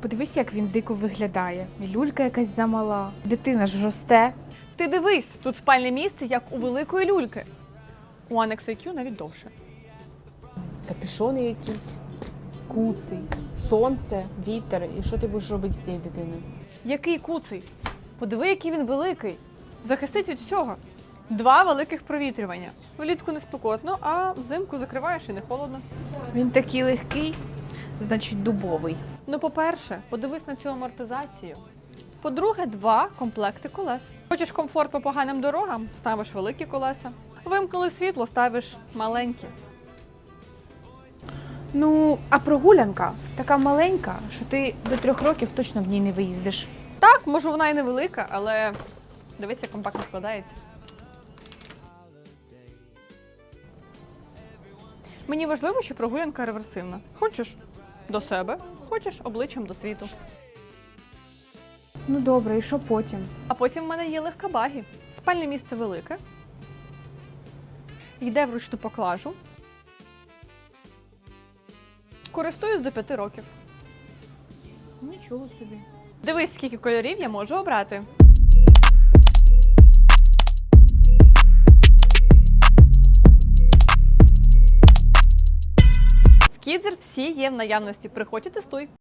подивись, як він дико виглядає. І люлька якась замала. Дитина ж росте. Ти дивись, тут спальне місце, як у великої люльки. У Annex IQ навіть довше. Капюшони якісь, куций, сонце, вітер. І що ти будеш робити з цією дитиною? Який куций? Подиви, який він великий. Захистить від всього. Два великих провітрювання. Влітку не спекотно, а взимку закриваєш і не холодно. Він такий легкий, значить дубовий. Ну, по-перше, подивись на цю амортизацію. По-друге, два комплекти колес. Хочеш комфорт по поганим дорогам, ставиш великі колеса. Вимкнули світло, ставиш маленькі. Ну, а прогулянка така маленька, що ти до трьох років точно в ній не виїздиш. Так, може вона і невелика, але дивись, як компактно складається. Мені важливо, що прогулянка реверсивна. Хочеш до себе, хочеш обличчям до світу. Ну добре, і що потім? А потім в мене є легка багі. Спальне місце велике. Йде в ручну поклажу. Користуюсь до п'яти років. Нічого собі. Дивись, скільки кольорів я можу обрати. Кідзер всі є в наявності. Приходь і тестуй.